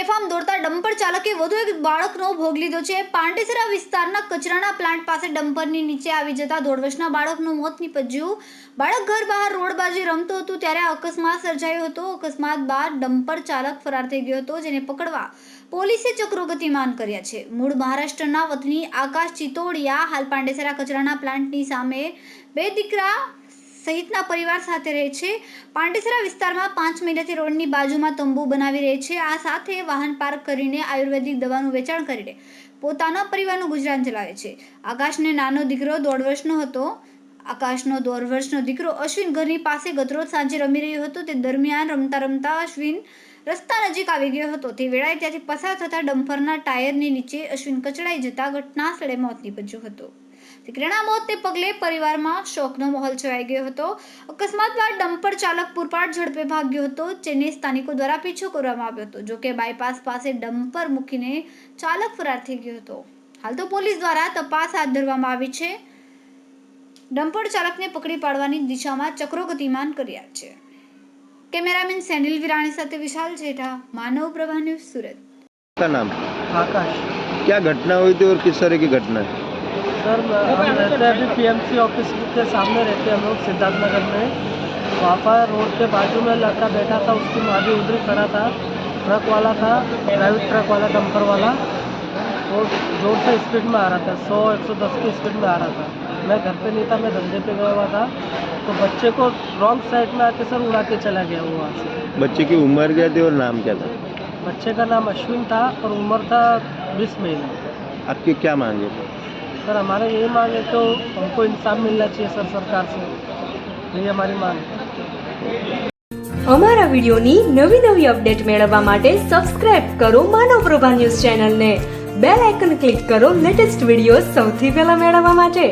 બેફામ દોડતા ડમ્પર ચાલકે વધુ એક બાળકનો ભોગ લીધો છે. પાંડેસરા વિસ્તારના કચરાના પ્લાન્ટ પાસે ડમ્પરની નીચે આવી જતા દોઢ બાળકનું મોત નીપજ્યું. બાળક ઘર બહાર રોડ બાજુ રમતું હતું, ત્યારે અકસ્માત સર્જાયો હતો. અકસ્માત બાદ ડમ્પર ચાલક ફરાર થઈ ગયો હતો, જેને પકડવા પોલીસે ચક્રો ગતિમાન કર્યા છે. મૂળ મહારાષ્ટ્રના વતની આકાશ ચિતોડિયા હાલ પાંડેસરા કચરાના પ્લાન્ટની સામે. બે દીકરા સહિતના પરિવાર સાથે રહે છે. પાંડેસરા વિસ્તારમાં પાંચ મહિનાથી રોડની બાજુમાં તંબુ બનાવી રહે છે. આ સાથે વાહન પાર્ક કરીને આયુર્વેદિક દવાનું વેચાણ કરીને પોતાના પરિવારનું ગુજરાન ચલાવે છે. આકાશને નાનો દીકરો દોઢ વર્ષનો હતો. આકાશનો દોઢ વર્ષનો દીકરો અશ્વિન ઘરની પાસે ગતરોજ સાંજે રમી રહ્યો હતો. તે દરમિયાન રમતા રમતા અશ્વિન રસ્તા નજીક આવી ગયો હતો. તે વેળાએ ત્યાંથી પસાર થતા ડમ્ફરના ટાયરની નીચે અશ્વિન કચડાઈ જતા ઘટના સ્થળે મોત નીપજ્યું હતું. દીકરાના મોતને પગલે પરિવારમાં શોકનો માહોલ છવાઈ ગયો હતો અકસ્માત બાદ ડમ્પર ચાલક પૂરપાટ ઝડપે ભાગ્યો હતો જેને સ્થાનિકો દ્વારા પીછો કરવામાં આવ્યો હતો જોકે બાયપાસ પાસે ડમ્પર મૂકીને ચાલક ફરાર થઈ ગયો હતો હાલ તો પોલીસ દ્વારા તપાસ હાથ ધરવામાં આવી છે ડમ્પર ચાલકને પકડી પાડવાની દિશામાં ચક્રો ગતિમાન કર્યા છે કેમેરામેન સેનિલ વિરાણી સાથે વિશાલ જેઠા માનવ પ્રભા ન્યૂઝ સુરત का नाम आकाश क्या घटना हुई थी और किस तरह की घटना है सर हम रहते हैं अभी पीएमसी ऑफ़िस के सामने रहते हैं हम लोग सिद्धार्थनगर में। वहाँ पर रोड के बाजू में लड़का बैठा था उसकी माँ भी उधर खड़ा था। ट्रक वाला था प्राइवेट ट्रक वाला डंपर वाला। वो ज़ोर से स्पीड में आ रहा था सौ एक सौ दस की स्पीड में आ रहा था। मैं घर पे नहीं था मैं धंधे पे गया हुआ था। तो बच्चे को रॉन्ग साइड में आके सर उड़ा के चला गया वो वहाँ से। बच्चे की उम्र क्या थी और नाम क्या था? बच्चे का नाम अश्विन था और उम्र था बीस महीने। आपकी क्या मांगे? है सर हमारे यही मांग है तो हमको इंसाफ मिलना चाहिए सर सरकार से यही हमारी मांग है અમારા વિડીયોની નવી નવી અપડેટ મેળવવા માટે સબસ્ક્રાઇબ કરો માનવ પ્રભા ન્યૂઝ ચેનલને બેલ આઇકન ક્લિક કરો લેટેસ્ટ વિડીયો સૌથી પહેલા મેળવવા માટે